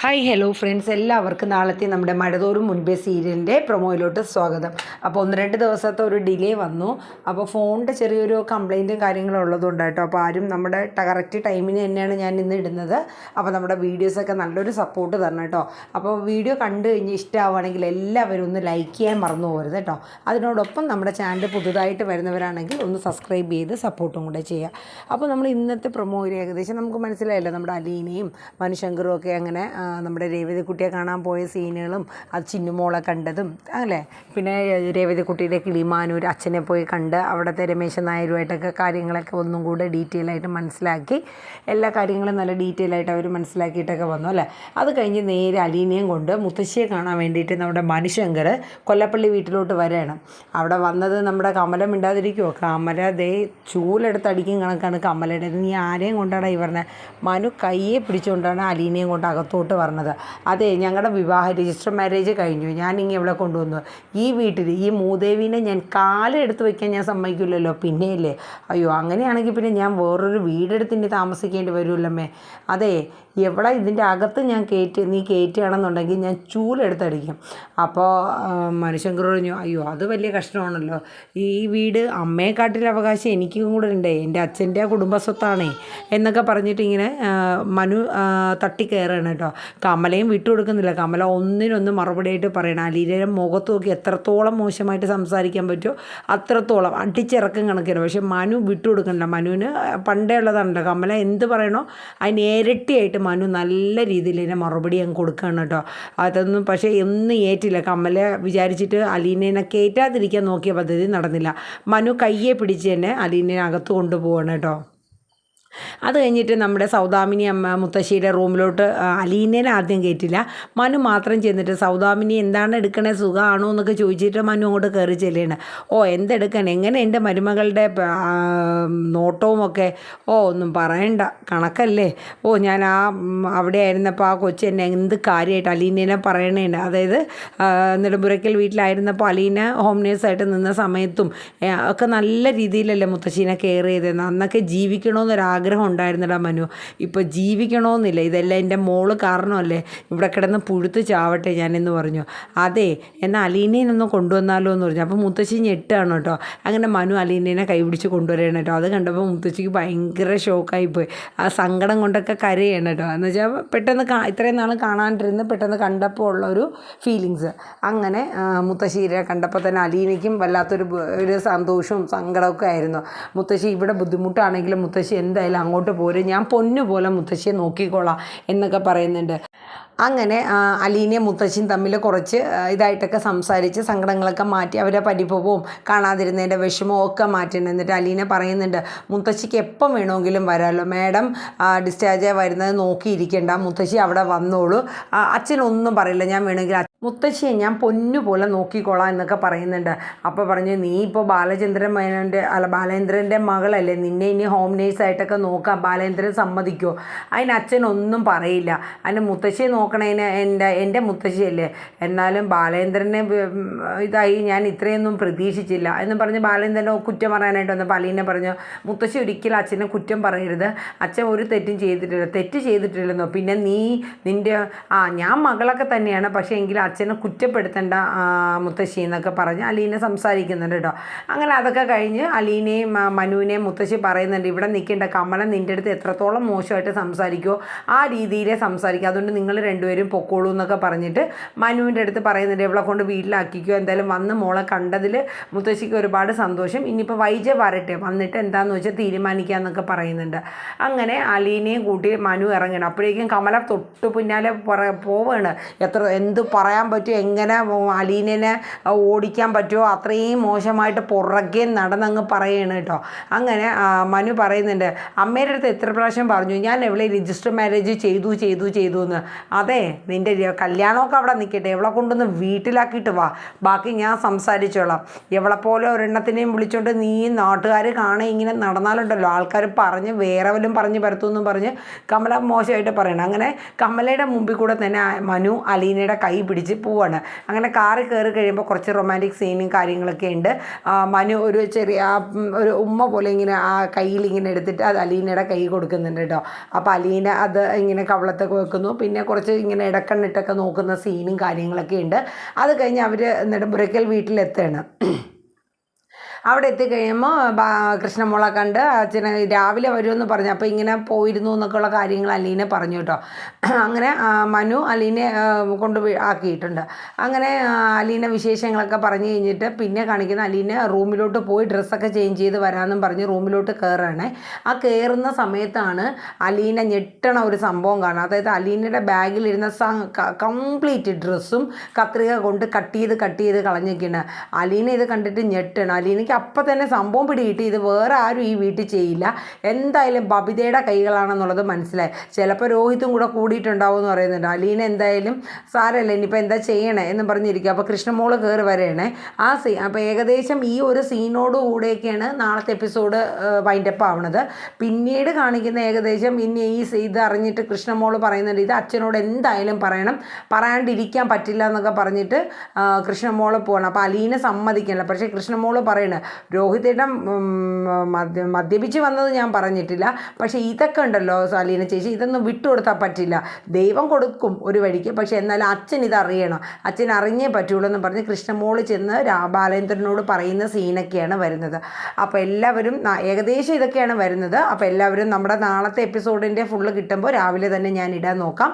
Hi hello friends എല്ലാവർക്കും നാളത്തെ നമ്മുടെ മഴതോറും മുൻപേ സീരിയലിന്റെ പ്രൊമോയിലോട്ട് സ്വാഗതം. അപ്പോൾ ഒന്ന് രണ്ട് ദിവസത്തെ ഒരു ഡിലേ വന്നു. അപ്പോൾ ഫോണിന്റെ ചെറിയൊരു കംപ്ലൈന്റും കാര്യങ്ങളും ഉള്ളതുകൊണ്ട് കേട്ടോ. അപ്പോൾ ആരും നമ്മുടെ കറക്റ്റ് ടൈമിന് തന്നെയാണ് ഞാൻ ഇന്ന് ഇടുന്നത്. അപ്പോൾ നമ്മുടെ വീഡിയോസൊക്കെ നല്ലൊരു സപ്പോർട്ട് തരണം കേട്ടോ. അപ്പോൾ വീഡിയോ കണ്ടു കഴിഞ്ഞ് ഇഷ്ടമാവുകയാണെങ്കിൽ എല്ലാവരും ഒന്ന് ലൈക്ക് ചെയ്യാൻ മറന്നു പോകരുത് കേട്ടോ. അതിനോടൊപ്പം നമ്മുടെ ചാനൽ പുതുതായിട്ട് വരുന്നവരാണെങ്കിൽ ഒന്ന് സബ്സ്ക്രൈബ് ചെയ്ത് സപ്പോർട്ടും കൂടെ ചെയ്യുക. അപ്പോൾ നമ്മൾ ഇന്നത്തെ പ്രൊമോയിൽ ഏകദേശം നമുക്ക് മനസ്സിലായല്ലോ. നമ്മുടെ അലീനയും മനുശങ്കറും ഒക്കെ അങ്ങനെ നമ്മുടെ രേവതിക്കുട്ടിയെ കാണാൻ പോയ സീനുകളും അത് ചിന്നുമോളെ കണ്ടതും അല്ലേ? പിന്നെ രേവതിക്കുട്ടിയുടെ കിളിമാനൂർ അച്ഛനെ പോയി കണ്ട് അവിടുത്തെ രമേശൻ നായരുമായിട്ടൊക്കെ കാര്യങ്ങളൊക്കെ ഒന്നും കൂടെ ഡീറ്റെയിൽ ആയിട്ട് മനസ്സിലാക്കി എല്ലാ കാര്യങ്ങളും നല്ല ഡീറ്റെയിൽ ആയിട്ട് അവർ മനസ്സിലാക്കിയിട്ടൊക്കെ വന്നു അല്ലേ? അത് കഴിഞ്ഞ് നേരെ അലീനയും കൊണ്ട് മുത്തശ്ശിയെ കാണാൻ വേണ്ടിയിട്ട് നമ്മുടെ മനുശങ്കർ കൊല്ലപ്പള്ളി വീട്ടിലോട്ട് വരികയാണ് അവിടെ വന്നത് നമ്മുടെ കമല മിണ്ടാതിരിക്കുമോ കമല ദേ ചൂലെടുത്ത് അടിക്കും കണക്കാണ് കമലയുടെ. നീ ആരെയും കൊണ്ടാണ് ഇവരുടെ മനു കയ്യെ പിടിച്ചുകൊണ്ടാണ് അലീനയും കൊണ്ട് അകത്തോട്ട് പറഞ്ഞത്. അതെ ഞങ്ങളുടെ വിവാഹ രജിസ്റ്റർ മാരേജ് കഴിഞ്ഞു. ഞാൻ ഇങ്ങനെ ഇവിടെ കൊണ്ടുവന്നു. ഈ വീട്ടിൽ ഈ മൂദേവിനെ ഞാൻ കാലെടുത്ത് വയ്ക്കാൻ ഞാൻ സമ്മതിക്കില്ലല്ലോ. പിന്നെയല്ലേ? അയ്യോ അങ്ങനെയാണെങ്കിൽ പിന്നെ ഞാൻ വേറൊരു വീടെടുത്ത് ഇനി താമസിക്കേണ്ടി വരുമല്ലമ്മേ അതെ എവിടെ ഇതിന്റെ അകത്ത് ഞാൻ കയറ്റി നീ കയറ്റുകയാണെന്നുണ്ടെങ്കിൽ ഞാൻ ചൂലെടുത്തടിക്കും. അപ്പോൾ മനുഷ്യൻ പറഞ്ഞു അയ്യോ അത് വലിയ കഷ്ടമാണല്ലോ ഈ വീട് അമ്മയെക്കാട്ടിൽ അവകാശം എനിക്കും കൂടെ ഉണ്ടേ. എന്റെ അച്ഛന്റെ കുടുംബസ്വത്താണേ. എന്നൊക്കെ പറഞ്ഞിട്ട് ഇങ്ങനെ മനു തട്ടി തട്ടിക്കയറാണ് കേട്ടോ. കമലയും വിട്ടു കൊടുക്കുന്നില്ല. കമല ഒന്നിനൊന്ന് മറുപടിയായിട്ട് പറയണം. അലീലയുടെ മുഖത്ത് നോക്കി എത്രത്തോളം മോശമായിട്ട് സംസാരിക്കാൻ പറ്റുമോ അത്രത്തോളം അടിച്ചിറക്കം കണക്കിന്. പക്ഷേ മനു വിട്ടു കൊടുക്കണില്ല മനുവിന് പണ്ടേ ഉള്ളതാണല്ലോ. കമല എന്ത് പറയണോ അതിന് ഇരട്ടിയായിട്ട് മനു നല്ല രീതിയിൽ എന്നെ മറുപടി അങ്ങ് കൊടുക്കുകയാണ് കേട്ടോ. അതൊന്നും പക്ഷേ ഒന്നും ഏറ്റില്ല. കമ്മലെ വിചാരിച്ചിട്ട് അലീനേനെ കയറ്റാതിരിക്കാൻ നോക്കിയ പദ്ധതി നടന്നില്ല. മനു കയ്യെ പിടിച്ച് തന്നെ അലീനയെ അകത്ത് കൊണ്ടുപോവാണ് കേട്ടോ. അത് കഴിഞ്ഞിട്ട് നമ്മുടെ സൗദാമിനി അമ്മ മുത്തശ്ശിയുടെ റൂമിലോട്ട് അലീനേനെ ആദ്യം കയറ്റില്ല. മനു മാത്രം ചെന്നിട്ട് സൗദാമിനി എന്താണ് എടുക്കണേ സുഖമാണോ എന്നൊക്കെ ചോദിച്ചിട്ട് മനു അങ്ങോട്ട് കയറി ചെല്ലുകയാണ് ഓ എന്തെടുക്കാൻ എങ്ങനെ എന്റെ മരുമകളുടെ നോട്ടവും ഒക്കെ ഓ ഒന്നും പറയണ്ട. കണക്കല്ലേ? ഓ ഞാൻ ആ അവിടെ ആയിരുന്നപ്പോൾ ആ കൊച്ചു എന്നെ എന്ത് കാര്യമായിട്ട് അലീനേനെ പറയണേണ്ട. അതായത് നെടുമ്പുരയ്ക്കൽ വീട്ടിലായിരുന്നപ്പോൾ അലീന ഹോം നേഴ്സായിട്ട് നിന്ന സമയത്തും ഒക്കെ നല്ല രീതിയിലല്ലേ മുത്തശ്ശീനെ കെയർ ചെയ്തത് അന്നൊക്കെ ജീവിക്കണമെന്നൊരാഗ്രഹം ഉണ്ടായിരുന്നടാ മനു. ഇപ്പോൾ ജീവിക്കണമെന്നില്ല ഇതെല്ലാം എന്റെ മോൾ കാരണമല്ലേ? ഇവിടെ കിടന്ന് പുഴുത്ത് ചാവട്ടെ ഞാനെന്ന് പറഞ്ഞു. അതെ എന്നാൽ അലീനേനൊന്ന് കൊണ്ടുവന്നാലോ എന്ന് പറഞ്ഞു. അപ്പോൾ മുത്തശ്ശി ഞെട്ടാണ് കേട്ടോ. അങ്ങനെ മനു അലീനേനെ കൈപിടിച്ച് കൊണ്ടുവരികയാണ് കേട്ടോ. അത് കണ്ടപ്പോൾ മുത്തശ്ശിക്ക് ഭയങ്കര ഷോക്കായിപ്പോയി ആ സങ്കടം കൊണ്ടൊക്കെ കരയാണ് കേട്ടോ. എന്ന് വെച്ചാൽ പെട്ടെന്ന് ഇത്രയും നാൾ കാണാണ്ടിരുന്ന് പെട്ടെന്ന് കണ്ടപ്പോൾ ഉള്ള ഒരു ഫീലിങ്സ് അങ്ങനെ മുത്തശ്ശീരെ കണ്ടപ്പോൾ തന്നെ അലീനയ്ക്കും വല്ലാത്തൊരു ഒരു സന്തോഷവും സങ്കടമൊക്കെ ആയിരുന്നു. മുത്തശ്ശി ഇവിടെ ബുദ്ധിമുട്ടാണെങ്കിലും മുത്തശ്ശി എന്തായാലും അങ്ങോട്ട് പോരും. ഞാൻ പൊന്നു പോലെ മുത്തശ്ശിയെ നോക്കിക്കോളാം എന്നൊക്കെ പറയുന്നുണ്ട്. അങ്ങനെ അലീനയും മുത്തശ്ശിയും തമ്മിൽ കുറച്ച് ഇതായിട്ടൊക്കെ സംസാരിച്ച് സങ്കടങ്ങളൊക്കെ മാറ്റി അവരെ പരിഭവവും കാണാതിരുന്നതിന്റെ വിഷമവും ഒക്കെ മാറ്റുന്നുണ്ട് എന്നിട്ട് അലീന പറയുന്നുണ്ട് മുത്തശ്ശിക്ക് എപ്പം വേണമെങ്കിലും വരാമല്ലോ മാഡം ഡിസ്ചാർജ് വരുന്നത് നോക്കിയിരിക്കേണ്ട. മുത്തശ്ശി അവിടെ വന്നോളൂ. അച്ഛനൊന്നും പറയില്ല ഞാൻ വേണമെങ്കിൽ മുത്തശ്ശിയെ ഞാൻ പൊന്നു പോലെ നോക്കിക്കോളാം എന്നൊക്കെ പറയുന്നുണ്ട്. അപ്പോൾ പറഞ്ഞു നീ ഇപ്പോൾ ബാലചന്ദ്രൻ മേനോന്റെ അല്ല ബാലേന്ദ്രന്റെ മകളല്ലേ. നിന്നെ ഇനി ഹോം നേഴ്സായിട്ടൊക്കെ നോക്കാം. ബാലേന്ദ്രൻ സമ്മതിക്കുമോ അതിന് അച്ഛനൊന്നും പറയില്ല. അതിന് മുത്തശ്ശിയെ നോക്കണതിന് എന്റെ എന്റെ മുത്തശ്ശിയല്ലേ. എന്നാലും ബാലേന്ദ്രനെ ഇതായി ഞാൻ ഇത്രയൊന്നും പ്രതീക്ഷിച്ചില്ല എന്ന് പറഞ്ഞ് ബാലേന്ദ്രനെ കുറ്റം പറയാനായിട്ട് വന്നപ്പോൾ അലീനെ പറഞ്ഞു മുത്തശ്ശി ഒരിക്കലും അച്ഛനെ കുറ്റം പറയരുത്. അച്ഛൻ ഒരു തെറ്റും ചെയ്തിട്ടില്ല. തെറ്റ് ചെയ്തിട്ടില്ലെന്നോ? പിന്നെ നീ നിന്റെ ആ ഞാൻ മകളൊക്കെ തന്നെയാണ്. പക്ഷേ എങ്കിലും അച്ഛനെ കുറ്റപ്പെടുത്തേണ്ട മുത്തശ്ശി എന്നൊക്കെ പറഞ്ഞ് അലീന സംസാരിക്കുന്നുണ്ട് കേട്ടോ. അങ്ങനെ അതൊക്കെ കഴിഞ്ഞ് അലീനയും മനുവിനെയും മുത്തശ്ശി പറയുന്നുണ്ട് ഇവിടെ നിൽക്കേണ്ട കമലൻ നിന്റെ അടുത്ത് എത്രത്തോളം മോശമായിട്ട് സംസാരിക്കുമോ ആ രീതിയിലേ സംസാരിക്കുക അതുകൊണ്ട് നിങ്ങൾ രണ്ടുപേരും പൊക്കോളൂ എന്നൊക്കെ പറഞ്ഞിട്ട് മനുവിന്റെ അടുത്ത് പറയുന്നുണ്ട് ഇവളെ കൊണ്ട് വീട്ടിലാക്കിക്കോ എന്തായാലും വന്ന് മോളെ കണ്ടതിൽ മുത്തശ്ശിക്ക് ഒരുപാട് സന്തോഷം. ഇനിയിപ്പോൾ വൈജ വരട്ടെ വന്നിട്ട് എന്താണെന്ന് വെച്ചാൽ തീരുമാനിക്കാമെന്നൊക്കെ പറയുന്നുണ്ട്. അങ്ങനെ അലീനയും കൂട്ടി മനു ഇറങ്ങണം. അപ്പോഴേക്കും കമല തൊട്ട് പിന്നാലെ പോവാണ്. എത്ര എന്ത് പറയാൻ പറ്റുമോ? എങ്ങനെ അലീനനെ ഓടിക്കാൻ പറ്റുമോ? അത്രയും മോശമായിട്ട് പുറകെ നടന്നങ്ങ് പറയണം കേട്ടോ. അങ്ങനെ മനു പറയുന്നുണ്ട് അമ്മയുടെ അടുത്ത് എത്ര പ്രാവശ്യം പറഞ്ഞു ഞാൻ എവിടെ രജിസ്റ്റർ മാരേജ് ചെയ്തു ചെയ്തു ചെയ്തു എന്ന്. അതെ നിന്റെ കല്യാണമൊക്കെ അവിടെ നിൽക്കട്ടെ എവിടെ കൊണ്ടൊന്ന് വീട്ടിലാക്കിയിട്ട് വാ. ബാക്കി ഞാൻ സംസാരിച്ചോളാം. എവിടെ പോലെ ഒരെണ്ണത്തിനെയും വിളിച്ചോണ്ട് നീ നാട്ടുകാർ കാണെ ഇങ്ങനെ നടന്നാലുണ്ടല്ലോ. ആൾക്കാർ പറഞ്ഞ് വേറെ വല്ലതും പറഞ്ഞ് പരത്തുമെന്നും പറഞ്ഞ് കമല മോശമായിട്ട് പറയണം. അങ്ങനെ കമലയുടെ മുമ്പിൽ കൂടെ തന്നെ മനു അലീനയുടെ കൈ പിടിച്ച് തിരിച്ച് പോവാണ്. അങ്ങനെ കാറിൽ കയറി കഴിയുമ്പോൾ കുറച്ച് റൊമാന്റിക് സീനും കാര്യങ്ങളൊക്കെ ഉണ്ട്. മനു ഒരു ചെറിയ ഒരു ഉമ്മ പോലെ ഇങ്ങനെ ആ കയ്യിൽ ഇങ്ങനെ എടുത്തിട്ട് അത് അലീനയുടെ കൈ കൊടുക്കുന്നുണ്ട് കേട്ടോ അപ്പോൾ അലീന അത് ഇങ്ങനെ കവളത്തൊക്കെ വെക്കുന്നു. പിന്നെ കുറച്ച് ഇങ്ങനെ ഇടക്കണ്ണിട്ടൊക്കെ നോക്കുന്ന സീനും കാര്യങ്ങളൊക്കെ ഉണ്ട്. അത് കഴിഞ്ഞ് അവർ നെടുമ്പുരയ്ക്കൽ വീട്ടിലെത്തുകയാണ് അവിടെ എത്തിക്കഴിയുമ്പോൾ കൃഷ്ണമോളെ കണ്ട് അച്ഛനെ രാവിലെ വരുമെന്ന് പറഞ്ഞു. അപ്പോൾ ഇങ്ങനെ പോയിരുന്നു എന്നൊക്കെയുള്ള കാര്യങ്ങൾ അലീനെ പറഞ്ഞു കേട്ടോ. അങ്ങനെ മനു അലീനെ കൊണ്ട് ആക്കിയിട്ടുണ്ട്. അങ്ങനെ അലീനെ വിശേഷങ്ങളൊക്കെ പറഞ്ഞു കഴിഞ്ഞിട്ട് പിന്നെ കാണിക്കുന്ന അലീനെ റൂമിലോട്ട് പോയി ഡ്രസ്സൊക്കെ ചേഞ്ച് ചെയ്ത് വരാമെന്നും പറഞ്ഞ് റൂമിലോട്ട് കയറുകയാണേ ആ കയറുന്ന സമയത്താണ് അലീനെ ഞെട്ടണ ഒരു സംഭവം കാണുക അതായത് അലീനയുടെ ബാഗിലിരുന്ന കംപ്ലീറ്റ് ഡ്രസ്സും കത്രിക കൊണ്ട് കട്ട് ചെയ്ത് കട്ട് ചെയ്ത് കളഞ്ഞൊക്കെയാണ് അലീന ഇത് കണ്ടിട്ട് ഞെട്ടണം. അലീനയ്ക്ക് അപ്പം തന്നെ സംഭവം പിടികിട്ടി. ഇത് വേറെ ആരും ഈ വീട്ടിൽ ചെയ്യില്ല. എന്തായാലും ബബിതയുടെ കൈകളാണെന്നുള്ളത് മനസ്സിലായി. ചിലപ്പോൾ രോഹിത്തും കൂടെ കൂടിയിട്ടുണ്ടാവും എന്ന് പറയുന്നുണ്ട്. അലീന എന്തായാലും സാരല്ല ഇനിയിപ്പോൾ എന്താ ചെയ്യണേ എന്ന് പറഞ്ഞിരിക്കുക അപ്പോൾ കൃഷ്ണമോൾ കയറി വരേണേ. ആ സീ അപ്പോൾ ഏകദേശം ഈ ഒരു സീനോട് കൂടെയൊക്കെയാണ് നാളത്തെ എപ്പിസോഡ് വൈൻഡപ്പ് ആവണത്. പിന്നീട് കാണിക്കുന്ന ഏകദേശം ഇനി ഈ ഇത് അറിഞ്ഞിട്ട് കൃഷ്ണമോൾ പറയുന്നുണ്ട് ഇത് അച്ഛനോട് എന്തായാലും പറയണം. പറയാണ്ടിരിക്കാൻ പറ്റില്ല എന്നൊക്കെ പറഞ്ഞിട്ട് കൃഷ്ണമോൾ പോകണം അപ്പോൾ അലീന സമ്മതിക്കണില്ല. പക്ഷേ കൃഷ്ണമോൾ പറയണ രോഹിതേട്ടൻ മദ്യ മദ്യപിച്ച് വന്നത് ഞാൻ പറഞ്ഞിട്ടില്ല. പക്ഷേ ഇതൊക്കെ ഉണ്ടല്ലോ സാലീന ചേച്ചി ഇതൊന്നും വിട്ടുകൊടുത്താൽ പറ്റില്ല. ദൈവം കൊടുക്കും ഒരു വഴിക്ക്. പക്ഷേ എന്നാൽ അച്ഛൻ ഇതറിയണം. അച്ഛൻ അറിഞ്ഞേ പറ്റുള്ളൂ എന്ന് പറഞ്ഞ് കൃഷ്ണമോൾ ചെന്ന് ബാലേന്ദ്രനോട് പറയുന്ന സീനൊക്കെയാണ് വരുന്നത്. അപ്പോൾ എല്ലാവരും ഏകദേശം ഇതൊക്കെയാണ് വരുന്നത്. അപ്പോൾ എല്ലാവരും നമ്മുടെ നാളത്തെ എപ്പിസോഡിന്റെ ഫുള്ള് കിട്ടുമ്പോൾ രാവിലെ തന്നെ ഞാൻ ഇടാൻ നോക്കാം.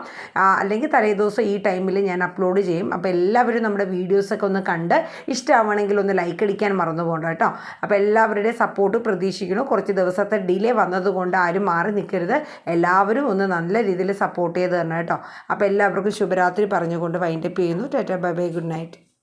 അല്ലെങ്കിൽ തലേദിവസം ഈ ടൈമിൽ ഞാൻ അപ്ലോഡ് ചെയ്യും. അപ്പോൾ എല്ലാവരും നമ്മുടെ വീഡിയോസൊക്കെ ഒന്ന് കണ്ട് ഇഷ്ടമാവണമെങ്കിൽ ഒന്ന് ലൈക്ക് അടിക്കാൻ മറന്നു പോകണ്ട കേട്ടോ. അപ്പോൾ എല്ലാവരുടെയും സപ്പോർട്ട് പ്രതീക്ഷിക്കുന്നു. കുറച്ച് ദിവസത്തെ ഡിലേ വന്നതുകൊണ്ട് ആരും മാറി നിൽക്കരുത്. എല്ലാവരും ഒന്ന് നല്ല രീതിയിൽ സപ്പോർട്ട് ചെയ്ത് തരണം കേട്ടോ. അപ്പോൾ എല്ലാവർക്കും ശുഭരാത്രി പറഞ്ഞുകൊണ്ട് വൈൻഡപ്പ് ചെയ്യുന്നു. Tata bye bye good night